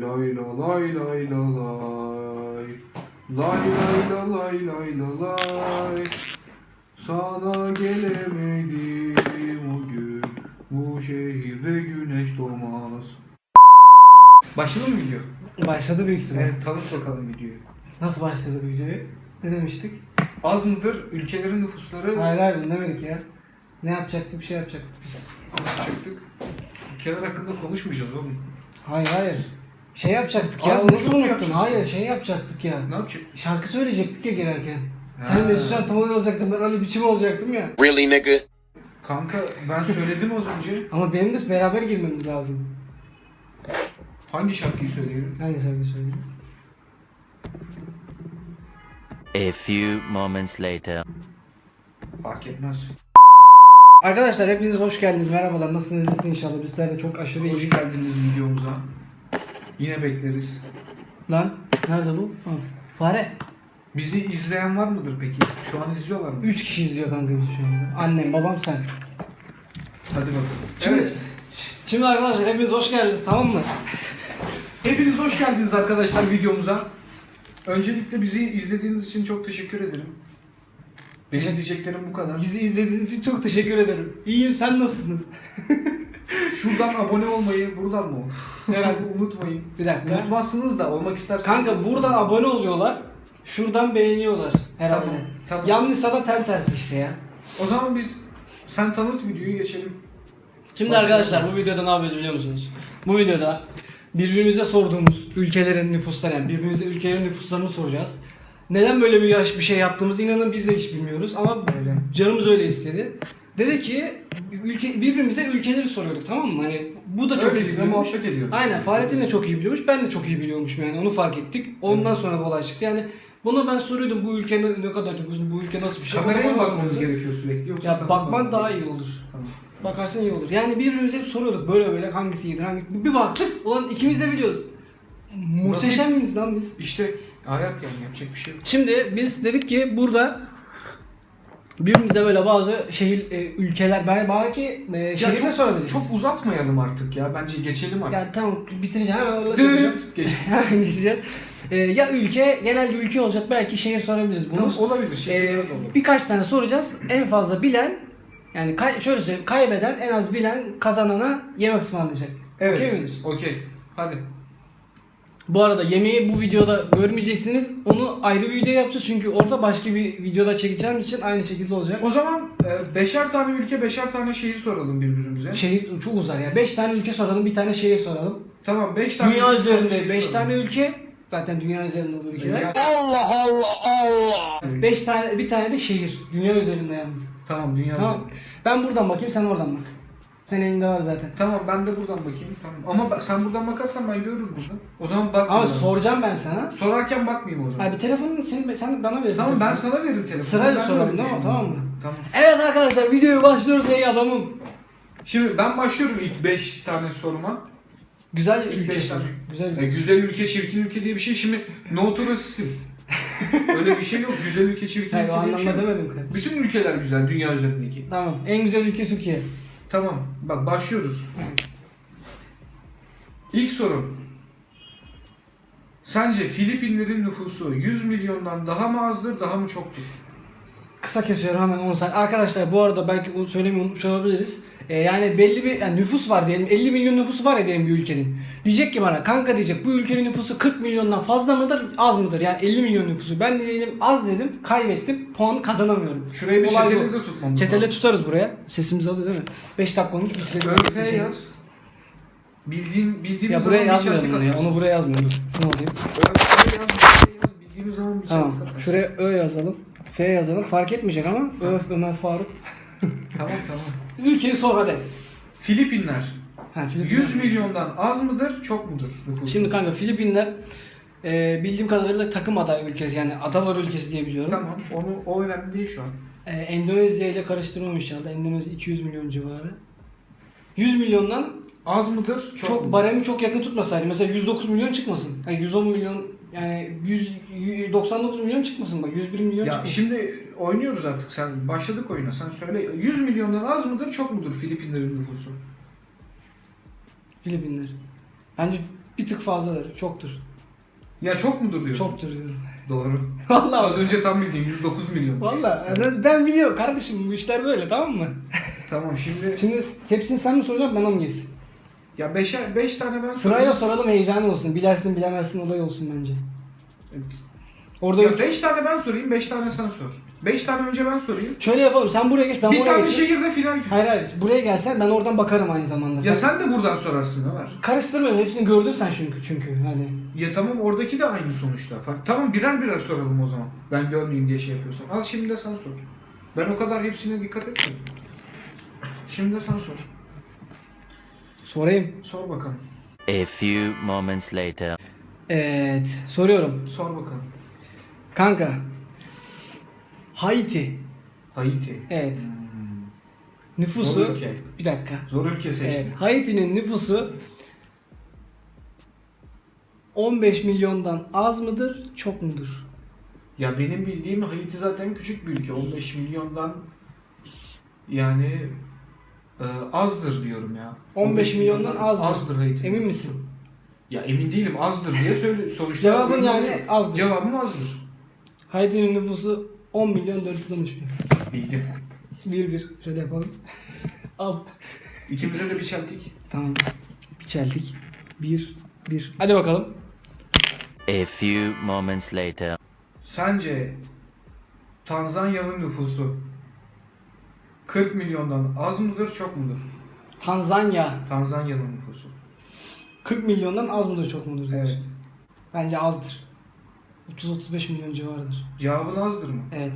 lay la lay lay la lay. Lay lay la lay lay la lay. Sana gelemedim o gün. Bu şehirde güneş doğmaz. Başladı mı video? Başladı büyük ihtimal. Evet tanıt bakalım videoyu. Nasıl başladı videoyu? Ne demiştik? Az mıdır ülkelerin nüfusları Hayır hayır bunu demedik ya. Ne yapacaktık bir şey yapacaktık biz. konuşacaktık. Ülkeler hakkında konuşmayacağız oğlum. Hayır hayır. Şey yapacaktık ya. Az Onu buçuk mu unuttun. yapacağız? Hayır şey yapacaktık ya. Ne yapacak? Şarkı söyleyecektik ya girerken. Ha. Sen Mesut Can Tamam olacaktın ben Ali Biçim olacaktım ya. Really, nigga? Kanka ben söyledim az önce. Ama benim de beraber girmemiz lazım. Hangi şarkıyı söyleyelim? Hangi şarkı söyleyeyim? A few moments later. Fark etmez. Arkadaşlar hepiniz hoş geldiniz. Merhabalar. Nasılsınız? İyisiniz inşallah. Bizler de çok aşırı Hoş iyiyiz. geldiniz videomuza. Yine bekleriz. Lan nerede bu? Ha. Fare. Bizi izleyen var mıdır peki? Şu an izliyorlar mı? 3 kişi izliyor kanka bizi şu anda. Annem, babam, sen. Hadi bakalım. Şimdi, Evet. şimdi arkadaşlar hepiniz hoş geldiniz tamam mı? Hepiniz hoş geldiniz arkadaşlar videomuza. Öncelikle bizi izlediğiniz için çok teşekkür ederim. Benim diyeceklerim bu kadar. Bizi izlediğiniz için çok teşekkür ederim. İyiyim sen nasılsınız? Şuradan abone olmayı, buradan mı? Herhalde unutmayın. Bir dakika. Unutmazsınız da olmak isterseniz. Kanka buradan abone oluyorlar. Şuradan beğeniyorlar herhalde. Tamam, tamam. Yanlışsa da tam tersi işte ya. O zaman biz sen tanıt videoyu geçelim. Şimdi Başlayalım. arkadaşlar bu videoda ne yapıyoruz biliyor musunuz? Bu videoda birbirimize sorduğumuz ülkelerin nüfusları yani birbirimize ülkelerin nüfuslarını soracağız. Neden böyle bir yaş bir şey yaptığımızı inanın biz de hiç bilmiyoruz ama Öyle. canımız öyle istedi. Dedi ki ülke, birbirimize ülkeleri soruyorduk tamam mı? Hani bu da çok iyi Öylesine biliyormuş. muhabbet ediyoruz. Aynen Fahrettin de çok iyi biliyormuş. Ben de çok iyi biliyormuşum yani onu fark ettik. Ondan sonra bu olay çıktı. Yani buna ben soruyordum bu ülke ne, ne kadar nüfus, bu ülke nasıl bir şey. Kameraya Bana mı bakmamız soruyordu. gerekiyor sürekli yoksa Ya sana bakman daha iyi olur. Tamam. Bakarsan iyi olur. Yani birbirimize hep soruyorduk böyle böyle hangisi iyidir hangi bir baktık ulan ikimiz de biliyoruz. Muhteşem miyiz lan biz? İşte hayat yani yapacak bir şey yok. Şimdi biz dedik ki burada birbirimize böyle bazı şehir e, ülkeler ben belki e, Ya şehirde çok, sorabiliriz. çok uzatmayalım artık ya. Bence geçelim artık. yani tamam bitireceğim hemen anlatacağım. Dıt geç. Hemen geçeceğiz. E, ya ülke genelde ülke olacak belki şehir sorabiliriz bunu. Tamam olabilir. Şey Ee, de olur. birkaç tane soracağız. En fazla bilen yani kay- şöyle söyleyeyim kaybeden en az bilen kazanana yemek ısmarlayacak. Evet. Okey midir? Okey. Hadi. Bu arada yemeği bu videoda görmeyeceksiniz. Onu ayrı bir video yapacağız çünkü orada başka bir videoda çekeceğim için aynı şekilde olacak. O zaman e, beşer tane ülke, beşer tane şehir soralım birbirimize. Şehir çok uzar ya. 5 tane ülke soralım, bir tane şehir soralım. Tamam beş tane Dünya ülke, üzerinde şehir 5 soralım. tane ülke. Zaten dünya üzerinde olur ülkeler. Ya- 5 tane bir tane de şehir. Dünya üzerinde yalnız. Tamam dünya Tamam. üzerinde. Ben buradan bakayım sen oradan bak. Senin elinde var zaten. Tamam ben de buradan bakayım. Tamam. Ama bak- sen buradan bakarsan ben görürüm burada. O zaman bak. Ama buradan. soracağım ben sana. Sorarken bakmayayım o zaman. Abi telefonun sen, sen bana verirsin. Tamam ben sana veririm telefonu. Sırayla Ben soralım, öyle değil mi? Tamam mı? Tamam. Evet arkadaşlar videoya başlıyoruz ey adamım. Şimdi ben başlıyorum ilk 5 tane soruma. Güzel İlk ülke. beş tane. Güzel E, ülke. güzel ülke, çirkin ülke diye bir şey. Şimdi no to racism. Öyle bir şey yok. Güzel ülke, çirkin Hayır o ülke diye bir şey anlamda yok. demedim kardeşim. Bütün ülkeler güzel dünya üzerindeki. Tamam. En güzel ülke Türkiye. Tamam. Bak başlıyoruz. İlk sorum. Sence Filipinlerin nüfusu 100 milyondan daha mı azdır, daha mı çoktur? Kısa kesiyorum hemen 10 saniye. Arkadaşlar bu arada belki onu söylemeyi unutmuş olabiliriz. Ee, yani belli bir yani nüfus var diyelim. 50 milyon nüfusu var ya diyelim bir ülkenin. Diyecek ki bana kanka diyecek bu ülkenin nüfusu 40 milyondan fazla mıdır az mıdır? Yani 50 milyon nüfusu. Ben de diyelim az dedim kaybettim puan kazanamıyorum. Şuraya bir Olay çeteli de tutmamız Çetele lazım. tutarız buraya. Sesimiz alıyor değil mi? 5 dakika olmuş bitirelim. ÖF yaz. Bildiğin, bildiğimiz Ya buraya yazmıyorum bunu ya. Onu buraya yazmıyorum. Dur. Şunu alayım. ÖF yaz. Bildiğimiz zaman bir Tamam. Şuraya Ö yazalım. F yazalım. Fark etmeyecek ama Öf Ömer Faruk. Tamam tamam. Ülkeyi sor hadi. Filipinler. Ha, Filipinler. 100 milyondan az mıdır, çok mudur nüfusu? Şimdi kanka Filipinler e, bildiğim kadarıyla takım aday ülkesi yani adalar ülkesi diye biliyorum. Tamam, onu o önemli değil şu an. E, Endonezya ile karıştırmamış ya da Endonezya 200 milyon civarı. 100 milyondan Az mıdır, çok, çok, mudur? baremi çok yakın tutmasaydı mesela 109 milyon çıkmasın. Yani 110 milyon yani 100, 99 milyon çıkmasın bak 101 milyon Ya çıkmasın. şimdi oynuyoruz artık sen başladık oyuna sen söyle 100 milyondan az mıdır çok mudur Filipinlerin nüfusu? Filipinler. Bence Bir tık fazladır. Çoktur. Ya çok mudur diyorsun? Çoktur diyorum. Doğru. Vallahi Az önce tam bildiğim 109 milyon. Vallahi ben- ben biliyorum kardeşim bu işler böyle tamam mı? Tamam şimdi Şimdi hepsini sen mi soracaksın bana mı geçsin? Ya 5 5 tane ben Sırayla soralım heyecanı olsun. Bilersin bilemezsin olay olsun bence. Orada Ya 5 tane ben sorayım, 5 tane sen sor. 5 tane önce ben sorayım. şöyle yapalım. Sen buraya geç ben bir buraya tane geçeyim. şehirde final. Hayır hayır. Buraya gelsen ben oradan bakarım aynı zamanda. Ya sen de buradan sorarsın Ömer. karıştırmıyorum. Hepsini gördün sen çünkü çünkü hani. Ya tamam oradaki de aynı sonuçta. Fark. Tamam birer birer soralım o zaman. Ben görmeyeyim diye şey yapıyorsan. Al şimdi de sen sor. Ben o kadar hepsine dikkat etmedim. Şimdi de sen sor. Sorayım. Sor bakalım. A few moments later. Evet. Soruyorum. Sor bakalım. Kanka. Haiti. Haiti. Evet. Hmm. Nüfusu. Zor ülke. Bir dakika. Zor ülke seçtin. Evet. Haiti'nin nüfusu 15 milyondan az mıdır, çok mudur? Ya benim bildiğim Haiti zaten küçük bir ülke. 15 milyondan yani e, azdır diyorum ya. 15 milyondan azdır. Azdır Haiti. Emin misin? Ya emin değilim azdır diye söyle sonuçta. Cevabın yani olacak. azdır. Cevabım azdır. Haiti'nin nüfusu 10 milyon 413 bin. Bildim. 1 1 şöyle yapalım. Al. İkimize de bir çeltik. Tamam. Bir çeldik. 1 1. Hadi bakalım. A few moments later. Sence Tanzanya'nın nüfusu 40 milyondan az mıdır çok mudur? Tanzanya Tanzanya'nın nüfusu. 40 milyondan az mıdır, çok mudur diyorsun. Evet. Bence azdır. 30-35 milyon civarıdır. Cevabın azdır mı? Evet.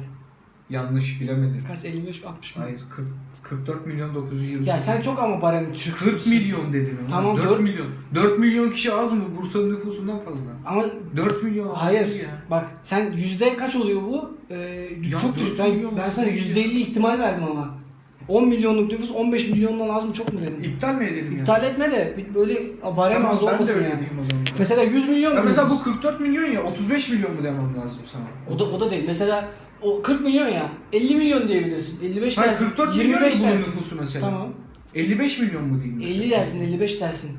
Yanlış bilemedin. Kaç? 55 60 milyon. Hayır 40, 44 milyon 920. Ya sen çok ama barem düşük. 40 milyon dedin ama. Tamam, 4 dört- milyon. 4 milyon kişi az mı? Bursa'nın nüfusundan fazla. Ama 4 milyon az hayır. ya. Bak sen yüzde kaç oluyor bu? Ee, Ya çok dört düşük. Ben, milyon ben sana yüzde. 50 ihtimal verdim ama. 10 milyonluk nüfus 15 milyondan az mı çok mu dedim? İptal mi edelim? İptal etme de bir böyle barem Tamam, az ben de olmasın öyle yani. diyeyim o zaman. Mesela 100 milyon Ya mu mesela bu nüfus? 44 milyon ya 35 milyon mu demem lazım sana? O da, o da değil. Mesela o 40 milyon ya. 50 milyon diyebilirsin. 55 Hayır dersin. 44 milyon 25 bunun dersin. nüfusu mesela. Tamam. 55 milyon mu diyeyim mesela? 50 dersin, 55 dersin.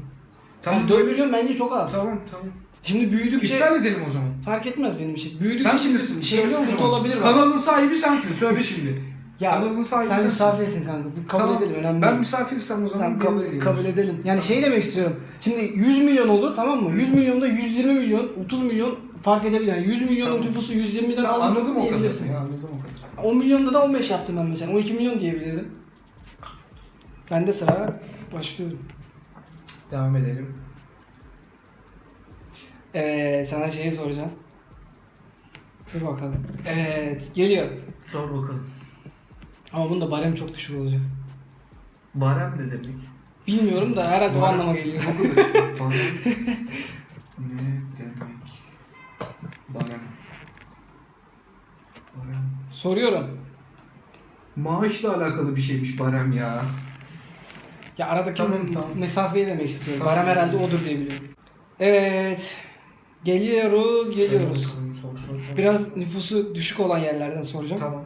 Tamam yani 4 böyle- milyon bence çok az. Tamam tamam. Şimdi büyüdükçe İptal edelim o zaman. fark etmez benim için. Büyüdükçe Sen şimdi kimsin? şey Söyle o sıkıntı zaman. olabilir bak. Kanalın sahibi sensin. Söyle şimdi. Ya kanalın sahibi sen sensin. misafirsin kanka. Bir kabul Tamam. edelim önemli Ben değil. misafirsem o zaman Tamam, kabul, kabul, kabul edelim. Yani şey demek istiyorum. Şimdi 100 milyon olur tamam mı? 100 milyonda 120 milyon, 30 milyon fark edebilir. Yani 100 milyonun Tamam. nüfusu 120'den Tamam, az anladım mı o kadar. diyebilirsin. Ya, anladım o kadar. 10 milyonda da 15 yaptım ben mesela. 12 milyon diyebilirdim. Ben de sıra başlıyorum. Devam edelim. Evet sana şeyi soracağım. Dur bakalım. Evet geliyor. Sor bakalım. Ama bunda barem çok düşük olacak. Barem ne demek? Bilmiyorum da herhalde o Barem- anlama geliyor. Barem ne demek? Barem. Barem. Soruyorum. Maaşla alakalı bir şeymiş barem ya. Ya aradaki Tamam, tamam. mesafeyi demek istiyorum. Tamam. Barem herhalde odur diye biliyorum. Evet. Geliyoruz, geliyoruz. Sor sor, sor, sor. Biraz nüfusu düşük olan yerlerden soracağım. Tamam.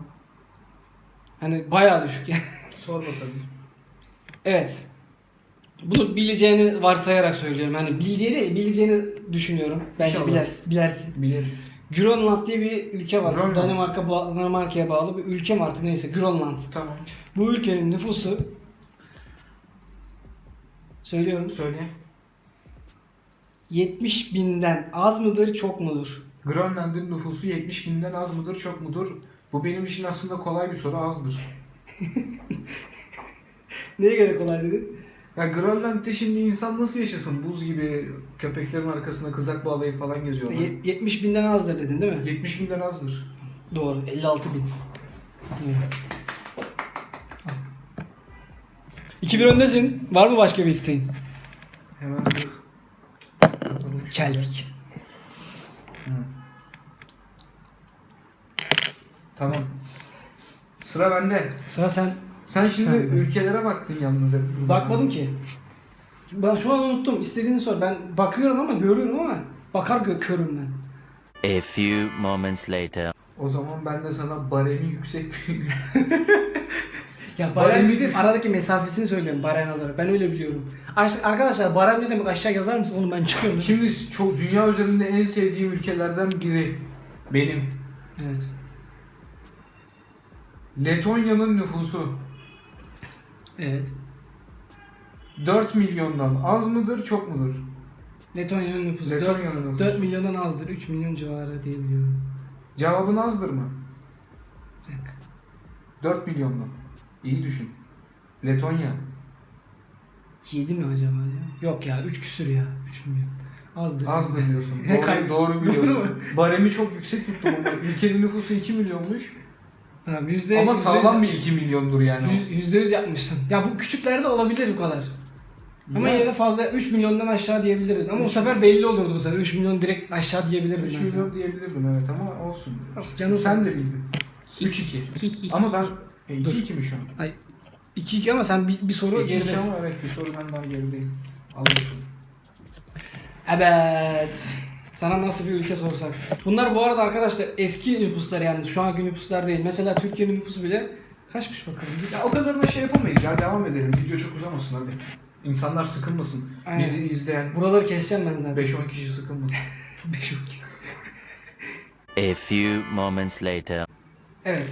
Hani bayağı düşük yani. Sor bakalım. Evet. Bunu bileceğini varsayarak söylüyorum. Hani bildiği değil, bileceğini düşünüyorum. Bence İnşallah. bilersin, bilersin. Bilirim. Grönland diye bir ülke var. Grönland. Danimarka, Danimarka'ya bağlı bir ülke mi artık neyse. Grönland. Tamam. Bu ülkenin nüfusu söylüyorum Söyle. 70 binden az mıdır çok mudur? Grönland'ın nüfusu 70 binden az mıdır çok mudur? Bu benim için aslında kolay bir soru azdır. Neye göre kolay dedin? Ya Grönland'de şimdi insan nasıl yaşasın? Buz gibi köpeklerin arkasında kızak bağlayıp falan geziyorlar. Ye- 70 binden azdır dedin değil mi? 70 binden azdır. Doğru 56 bin. 2-1 öndesin. Var mı başka bir isteğin? Hemen dur. Celtic. Hı. Tamam. Sıra bende. Sıra sen. Sen şimdi Sen de. ülkelere baktın yalnız hep. Bakmadım ki. Ben şu an unuttum. İstediğini sor. Ben bakıyorum ama görüyorum ama bakar gö körüm ben. A few moments later. O zaman ben de sana baremi yüksek bir Ya Baremi barem düşün. aradaki mesafesini söylüyorum barem olarak. Ben öyle biliyorum. Aş- Arkadaşlar barem ne demek aşağı yazar mısın? Oğlum ben çıkıyorum. Şimdi çok dünya üzerinde en sevdiğim ülkelerden biri benim. Evet. Letonya'nın nüfusu Evet. 4 milyondan az mıdır çok mudur? Letonya'nın nüfusu 4, Letonya'nın nüfusu. 4 milyondan azdır. 3 milyon civarı diye biliyorum. Cevabın azdır mı? Bir dakika. 4 milyondan. İyi düşün. Letonya. 7 mi acaba ya? Yok ya 3 küsür ya. 3 milyon. Azdır. Azdır diyorsun. Doğru, kay- doğru biliyorsun. Baremi çok yüksek tuttum ama ülkenin nüfusu 2 milyonmuş. Yüzde ama yüzde sağlam bir 2 milyondur yani. o. yüz- Yüzde yüz yapmışsın. Ya bu küçüklerde olabilir bu kadar. Ama Ya. yine de fazla 3 milyondan aşağı diyebilirdin. Ama o Üç- sefer belli olurdu bu sefer. 3 milyon direkt aşağı diyebilirdin. 3 ben sana. milyon diyebilirdim evet ama olsun. Canın Sen sağ de olsun. bildin. 3-2. ama ben e, Dur. 2-2 mi şu an? 2-2 ama sen bir, bir soru 2-2 geridesin. ama evet bir soru ben daha gerideyim. Al bakalım. Evet. Sana nasıl bir ülke sorsak. Bunlar bu arada arkadaşlar eski nüfuslar yani şu anki nüfuslar değil. Mesela Türkiye'nin nüfusu bile kaçmış bakalım. Ya o kadar da şey yapamayız ya devam edelim. Video çok uzamasın hadi. İnsanlar sıkılmasın. Aynen. Bizi izleyen Buraları keseceğim ben zaten. 5-10 kişi sıkılmasın. Beş yok. A few moments later. Evet.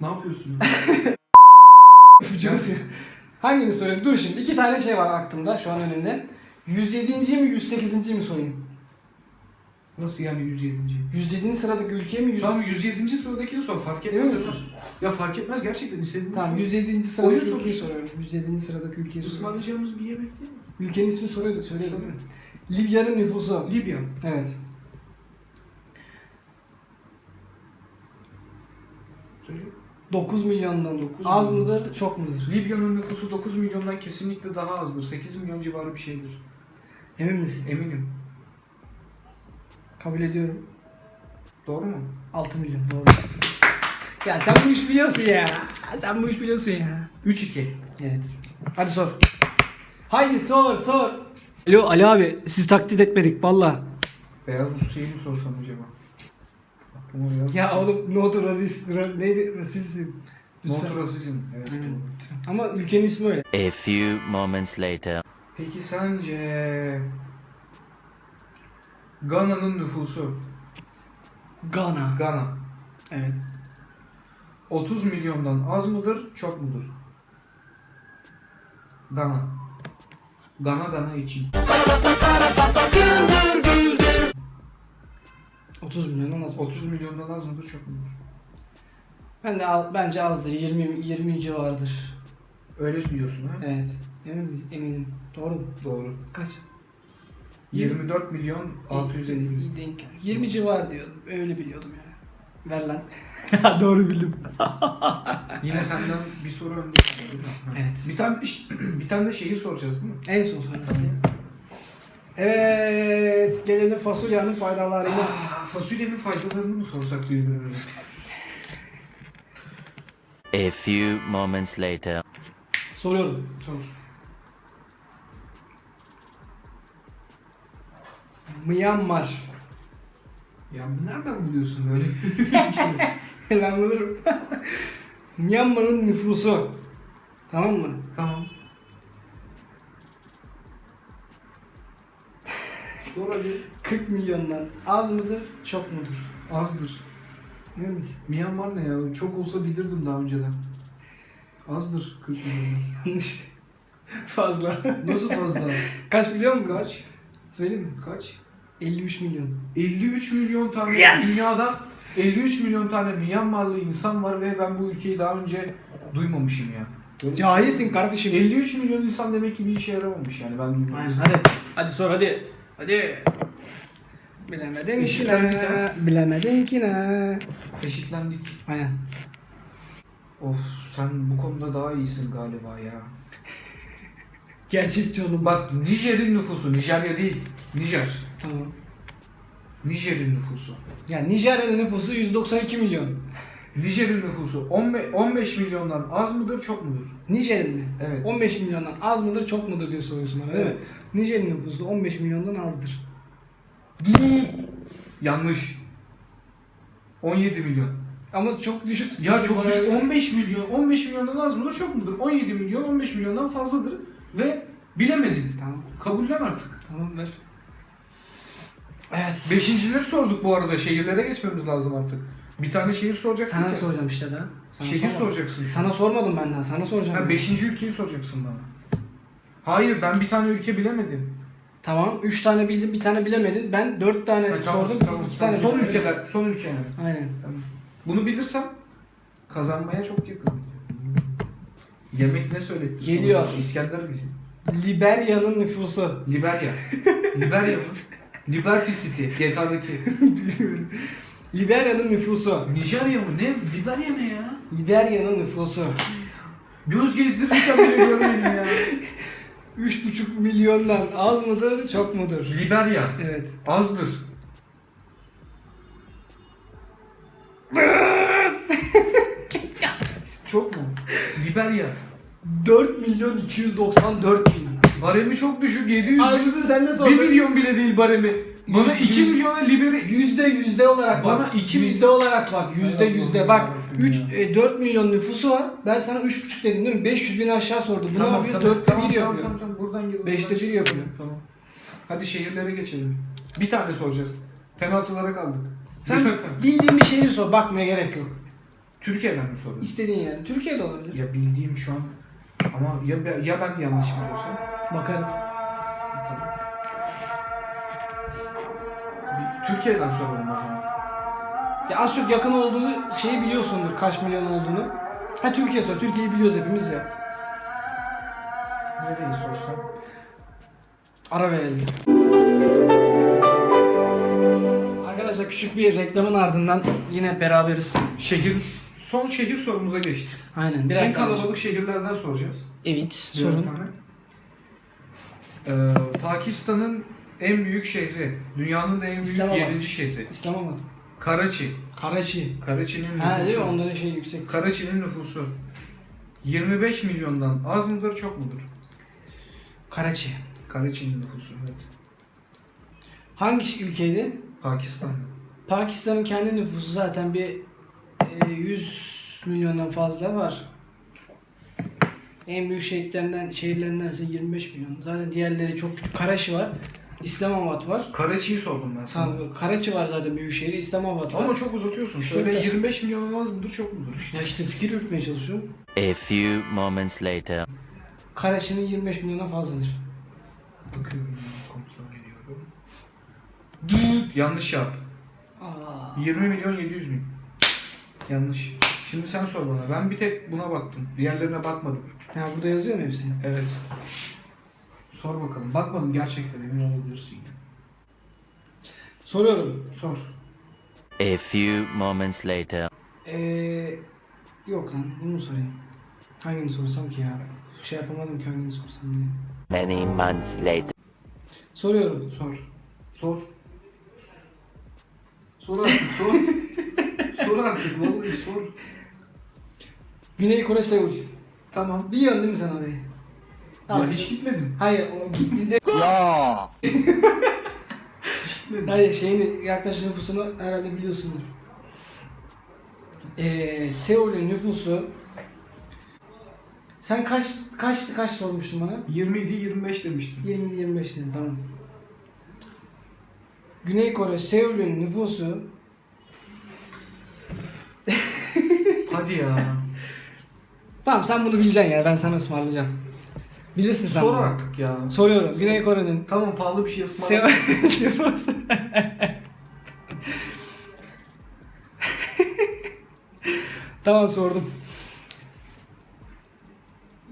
ne yapıyorsun? Hangini sorayım? Dur şimdi. iki tane şey var aklımda şu an önümde. 107. mi 108. mi sorayım? Nasıl yani 107. 107. sıradaki ülke mi? 100... Tamam 107. sıradakini sor fark etmez. Misin? Ya fark etmez gerçekten istediğini Tamam sor. 107. sıradaki Oyun ülkeyi sorusu. soruyorum. 107. sıradaki ülkeyi soruyorum. Ismarlayacağımız bir yemek değil mi? Ülkenin ismini soruyorduk mi? Libya'nın nüfusu. Libya. Evet. Söyle. 9 milyondan. 9 Az milyon. mıdır, çok mudur? Libya'nın nüfusu 9 milyondan kesinlikle daha azdır. 8 milyon civarı bir şeydir. Emin misin? Eminim. Kabul ediyorum. Doğru mu? 6 milyon doğru. Ya sen bu iş biliyorsun ya. Sen bu iş biliyorsun ya. 3-2. Evet. Hadi sor. Haydi sor sor. Alo Ali abi sizi taklit etmedik valla. Beyaz Rusya'yı mı sorsam acaba? Ya oğlum no to rasist, ra- neydi rasistsin. No Lütfen. to rasizm. Evet. Aynen, doğru. Ama ülkenin ismi öyle. A few moments later. Peki sence Gana'nın nüfusu Gana. Gana Evet. 30 milyondan az mıdır, çok mudur? Gana. Gana Gana için. 30 milyondan az. 30 milyondan az mıdır, çok mudur? Ben de al, bence azdır. 20 20 civarıdır. Öyle diyorsun ha? Evet. Emin mi? Eminim. Doğru mu? Doğru. Kaç? 24 milyon 650 bin. İyi denk. geldi. 20 civar diyordum. Öyle biliyordum yani. Ver lan. Doğru bildim. Yine senden bir soru? Ha. Evet. Bir tane bir tane de şehir soracağız değil mi? En son soru. Evet. Gelelim fasulyenin faydalarına. Fasulyenin faydalarını mı sorsak birbirimize? A few moments later. Soruyorum. Sor. Myanmar. Ya nereden buluyorsun böyle? ben bulurum. Myanmar'ın nüfusu. Tamam mı? tamam. Hadi. 40 milyondan az mıdır, çok mudur? Azdır. Emin misin? Myanmar ne ya? Çok olsa bilirdim daha önceden. Azdır 40 milyon. Yanlış. Fazla. Nasıl fazla? Kaç biliyor musun? Kaç? Söyleyeyim mi? Kaç? 53 milyon. 53 milyon tane Yes! dünyada 53 milyon tane Myanmarlı insan var ve ben bu ülkeyi daha önce duymamışım ya. Böyle Cahilsin kardeşim. 53 milyon insan demek ki bir işe yaramamış yani ben Aynen, duymamışım. hadi. Hadi sor hadi. Hadi. Bilemedin ki Eşitlendik ne? ha. Bilemedin ki ne? Eşitlendik. Aynen. Of sen bu konuda daha iyisin galiba ya. Gerçekçi olun. Bak Nijer'in nüfusu, Nijerya değil, Nijer. Tamam. Nijer'in nüfusu. Ya Nijerya'nın nüfusu 192 milyon. Nijer'in nüfusu 15, 15 milyondan az mıdır, çok mudur? Nijer'in mi? Evet. 15 milyondan az mıdır çok mudur diye soruyorsun bana değil mi? Evet. Nijer'in nüfusu 15 milyondan azdır. Yanlış. 17 milyon. Ama çok düşük. Ya çok düşük. 15 milyon. 15 milyondan az mıdır çok mudur? 17 milyon 15 milyondan fazladır. Ve bilemedin. Tamam. Kabullen artık. Tamam ver. Evet. Beşincileri sorduk bu arada. Şehirlere geçmemiz lazım artık. Bir tane şehir soracaksın Sana ki. soracağım işte daha. Sana Şehir sormadım. soracaksın şu an. Sana sormadım ben daha. Sana soracağım. Ha ben. beşinci ülkeyi soracaksın bana. Hayır ben bir tane ülke bilemedim. Tamam. Üç tane bildin, bir tane bilemedin. Ben dört tane Ha, tamam, sordum, tamam, iki tamam. tane Son ülkeler, son ülke yani. Aynen. Tamam. Bunu bilirsem kazanmaya çok yakın. Yemek ne söyletti? Geliyor. sonuçta? İskender bilir. Liberya'nın nüfusu. Liberya. Liberya mı? Liberty City. GTA'daki. Liberya'nın nüfusu. Nijerya mı? Ne? Liberya ne ya? Liberya'nın nüfusu. Göz gezdirirken bile görmedim ya. 3,5 milyondan az mıdır, çok mudur? Liberya. Evet. Azdır. çok mu? Liberya. 4 milyon 294 bin. Baremi çok düşük 700 bin. Aynısını sen de 1 sordun. milyon bile değil baremi. Bana Yüz- 2 yüz- milyona liberi... Yüzde yüzde olarak Bana bak. iki yüzde olarak bak. Yüzde yüzde. Bak. yarabbim 3 ya. e, 4 milyon nüfusu var. Ben sana 3,5 dedim değil mi? 500 bin aşağı sordu. Bu ne yapıyor? 4'te tamam, 1 tamam, yapıyor. tamam, tamam, buradan buradan bir çık. yapıyor. Tamam. Hadi şehirlere geçelim. Bir tane soracağız. Penaltılara kaldık. Sen bildiğin bir şehir sor. Bakmaya gerek yok. Türkiye'den mi soruyorsun? İstediğin yani. Türkiye'de olabilir. Ya bildiğim şu an ama ya, ya ben yanlış biliyorsam? Bakarız. Türkiye'den soralım o zaman. Ya az çok yakın olduğunu şeyi biliyorsundur. Kaç milyon olduğunu. Ha Türkiye sor. Türkiye'yi biliyoruz hepimiz ya. Nereyi sorsam? Ara verelim. Arkadaşlar küçük bir reklamın ardından yine beraberiz. Şehir, son şehir sorumuza geçtik. Aynen. Bir en kalabalık şehirlerden soracağız. Evet. Sorun. tane. Ee, Pakistan'ın en büyük şehri, dünyanın da en büyük İslamabad. 7. şehri. İslamabad. Karachi. Karachi. Karachi'nin Ha değil mi? nüfusu. Onların şey yüksek. Karachi'nin nüfusu 25 milyondan az mıdır çok mudur? Karachi. Karachi'nin nüfusu evet. Hangi ülkeydi? Pakistan. Pakistan'ın kendi nüfusu zaten bir e, 100 milyondan fazla var. En büyük şehirlerinden, şehirlerindense 25 milyon. Zaten diğerleri çok küçük. Karachi var. İslamabad var. Karachi'yi sordum ben sana. Tamam, Karachi var zaten büyük şehri. İslamabad var. Ama çok uzatıyorsun. Şöyle- Söyle 25 milyondan az mıdır çok mudur işte. Ya işte fikir yürütmeye çalışıyorum. A few moments later. Karachi'nin 25 milyondan fazladır. Bakıyorum kontrol ediyorum. Dıt, Yanlış yap. Aa. 20 milyon 700 bin. Yanlış. Şimdi sen sor bana. Ben bir tek buna baktım. Diğerlerine bakmadım. Ya burada yazıyor mu hepsi? Evet. Sor bakalım. Bakmadım gerçekten emin olabilirsin. Soruyorum. Sor. A few moments later. Ee, yok lan bunu mu sorayım? Hangini sorsam ki ya? Şey yapamadım ki hangini sorsam diye. Many months later. Soruyorum. Sor. Sor. Sor artık sor. sor artık vallahi sor. Güney Kore Seul. Tamam. Biliyorsun değil mi sen orayı? Ya hiç gitmedim. Hayır o gittiğinde... Hiç gitmedim. Hayır şeyini yaklaşık nüfusunu herhalde biliyorsundur. Ee, Seul'ün nüfusu... Sen kaç kaçtı kaç sormuştun bana? 20 idi 25 demiştim. 20 25 dedin tamam. Güney Kore Seul'ün nüfusu Hadi ya. Tamam sen bunu bileceksin ya ben sana ısmarlayacağım. Bilirsin sen Sor bunu. artık ya. Soruyorum. Güney Kore'nin Tamam pahalı bir şey ısmarla. Nüfusu. tamam sordum.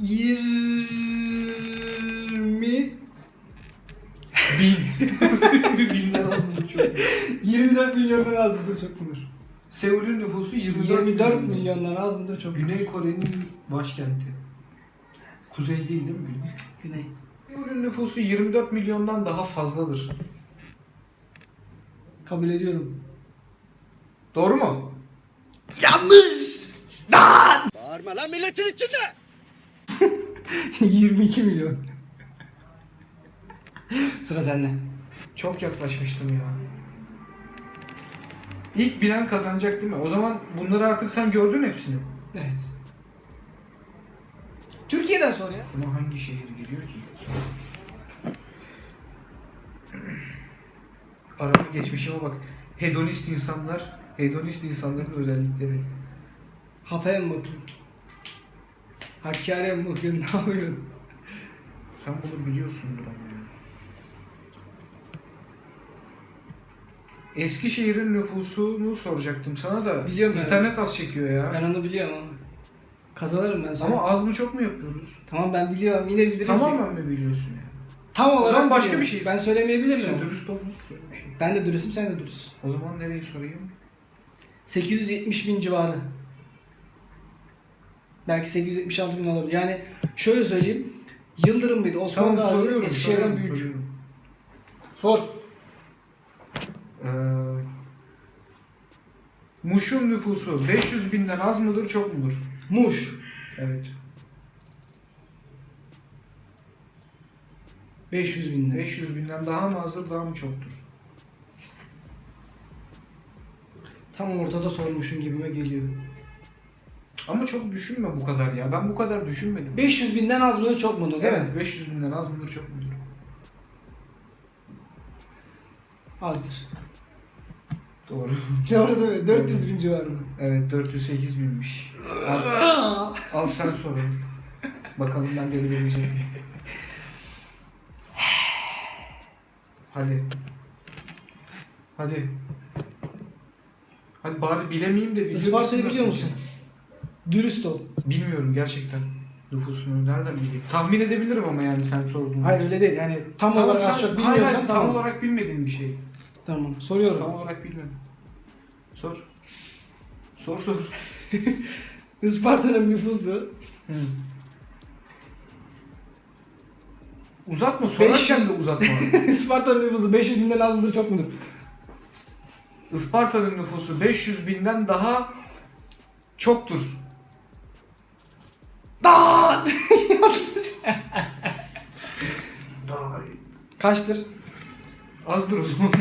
20 Bin. Binden az mıdır çok? 24 milyondan az mıdır çok mudur? Seul'ün nüfusu 24, 24 milyondan az mıdır çok mudur? Güney Kore'nin başkenti. Kuzey değil değil mi Güney? Güney. Seul'ün nüfusu 24 milyondan daha fazladır. Kabul ediyorum. Doğru mu? Yanlış. Bağırma lan milletin içinde. 22 milyon. Sıra sende. Çok yaklaşmıştım ya. İlk bilen kazanacak değil mi? O zaman bunları artık sen gördün hepsini. Evet. Türkiye'den sor ya. Ama hangi şehir geliyor ki? Arama geçmişime bak. Hedonist insanlar, hedonist insanların özellikleri. Hatay'a mı bakıyorsun? Hakkari'ye mi bakıyorsun? Ne yapıyorsun? Sen bunu biliyorsundur ama ya. Eskişehir'in nüfusunu soracaktım sana da. Biliyorum ben. İnternet az çekiyor ya. Ben onu biliyorum ama. Kazanırım ben sonra. Ama az mı çok mu yapıyoruz? Tamam ben biliyorum. Yine bilirim ki. Tamamen mi biliyorsun ya? Tam olarak zaman başka biliyorum. bir şey. Ben söylemeyebilirim. Ama. dürüst olmak böyle bir şey. Ben de dürüstüm sen de dürüstsün. O zaman nereyi sorayım? 870 bin civarı. Belki 876 bin olabilir. Yani şöyle söyleyeyim. Yıldırım mıydı? Osman Tamam Gazi, soruyorum. Eskişehir'den soruyorum, büyük. soruyorum. Sor. Ee, Muş'un nüfusu 500 binden az mıdır çok mudur? Muş. Evet. 500 binden. 500 binden daha mı azdır daha mı çoktur? Tam ortada sormuşum gibime geliyor. Ama çok düşünme bu kadar ya. Ben bu kadar düşünmedim. 500 binden az mıdır çok mudur değil mi? Evet 500 binden az mıdır çok mudur? Azdır. Doğru. Doğru değil mi? 400 bin civarı mı? Evet 408 binmiş. Al, al sen sor. Bakalım ben de bilebilecek miyim? Hadi. Hadi. Hadi bari bilemeyeyim de video Isparta'yı bitsin biliyor musun? Dürüst ol. Bilmiyorum gerçekten. Nüfusunu nereden bileyim? Tahmin edebilirim ama yani sen sorduğun. Hayır öyle değil. Yani tam Tamam, olarak sen- az çok hayır, bilmiyorsan hayır, tamam. Tam olarak bilmediğin bir şey. Tamam. Soruyorum. Tam olarak bilmem. Sor. Sor sor. Isparta'nın nüfusu Uzatma sorarken de uzatma. Isparta'nın nüfusu 500 binden az mıdır çok mudur? Isparta'nın nüfusu 500 binden daha çoktur. Daha Daha Kaçtır? azdır o zaman.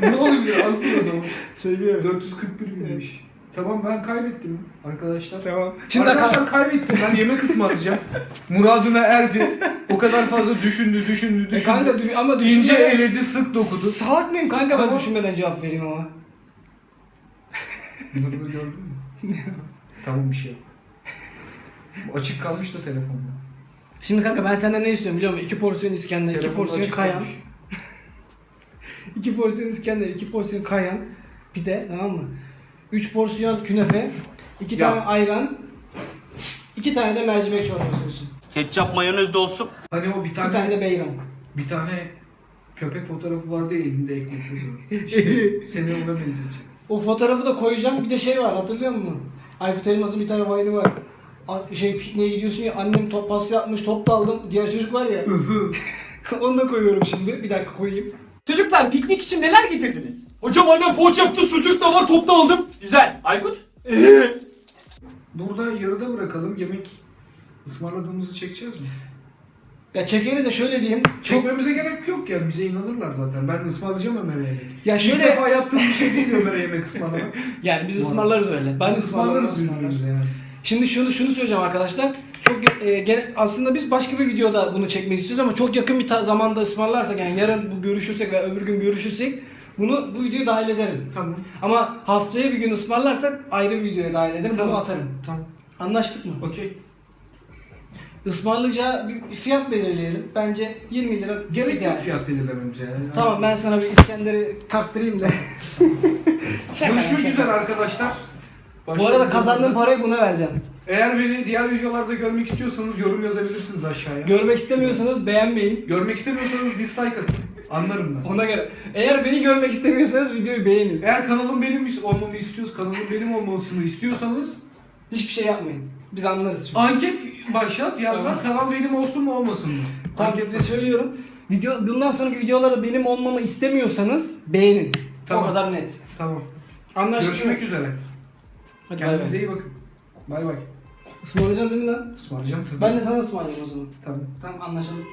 ne oluyor azdır o zaman. Söylüyorum. 441 binmiş. Tamam ben kaybettim arkadaşlar. Tamam. Şimdi arkadaşlar kaybettim ben yemek ısmarlayacağım. Muradına erdi. O kadar fazla düşündü düşündü E düşündü. kanka dü- ama İnce düşünmeden... eledi sık dokudu. Salak mıyım kanka ben Ama- düşünmeden cevap vereyim ama. Nurunu gördün mü? tamam bir şey yok. Bu Açık kalmış da telefonda. Şimdi kanka ben senden ne istiyorum biliyor musun? 2 porsiyon İskender, 2 Telefonda porsiyon açık kayan. kalmış. 2 porsiyon İskender, 2 porsiyon kayan. Pide tamam mı? 3 porsiyon künefe, 2 Ya. tane ayran, 2 tane de mercimek çorbası olsun. Ketçap mayonez de olsun. Hani o bir Bir tane, tane de beyran. bir tane köpek fotoğrafı vardı ya elinde ekmek duruyor. İşte seni ona benzetecek. O fotoğrafı da koyacağım. Bir de şey var hatırlıyor musun? Aykut Elmas'ın bir tane vayını var. A- Şey pikniğe gidiyorsun ya annem top pasta yapmış top da aldım. Diğer çocuk var ya. Onu da koyuyorum şimdi. Bir dakika koyayım. Çocuklar piknik için neler getirdiniz? Hocam annem poğaça yaptı sucuk da var topta aldım. Güzel. Aykut? Burada yarıda bırakalım yemek ısmarladığımızı çekeceğiz mi? Ya çekeriz de şöyle diyeyim. Çok Çekmemize gerek yok ya bize inanırlar zaten. Ben ısmarlayacağım Ömer'e yemek. Ya İlk şöyle- defa yaptığım bir şey değil Ömer'e yemek ısmarlamak. yani biz ısmarlarız öyle. Ben Biz ısmarlarız birbirimize yani. Şimdi şunu şunu söyleyeceğim arkadaşlar. Çok e, gene- aslında biz başka bir videoda bunu çekmek istiyoruz ama çok yakın bir zamanda ısmarlarsak yani yarın bu görüşürsek veya öbür gün görüşürsek bunu bu videoya dahil ederim. Tamam. Ama haftaya bir gün ısmarlarsak ayrı bir videoya dahil ederim. Bunu atarım. Tamam. Anlaştık mı? Okey. Ismarlayacağı bir fiyat belirleyelim. Bence 20 lira Gerek yok fiyat belirlememize yani. Tamam ben sana bir İskender'i kaktırayım da. Görüşmek üzere arkadaşlar. Bu arada kazandığım parayı buna vereceğim. Eğer beni diğer videolarda görmek istiyorsanız yorum yazabilirsiniz aşağıya. Görmek istemiyorsanız beğenmeyin. Görmek istemiyorsanız dislike atın. Anlarım ben. Ona göre. Eğer beni görmek istemiyorsanız videoyu beğenin. Eğer kanalım benim olmamı istiyorsanız, kanalım benim olmasını istiyorsanız Hiçbir şey yapmayın. Biz anlarız çünkü. anket başlat Tamam. kanal benim olsun mu olmasın mı? Tamam Anket de söylüyorum. Video, bundan sonraki videolarda benim olmamı istemiyorsanız beğenin. Tamam. O kadar net. Tamam. Anlaştık Görüşmek mı? üzere. Hadi bay Kendinize bay. iyi bakın. Bay bay. Ismarlayacaksın değil mi lan? Ismarlayacağım tabii. Ben de sana ısmarlayayım o zaman. Tamam. Tamam anlaşalım.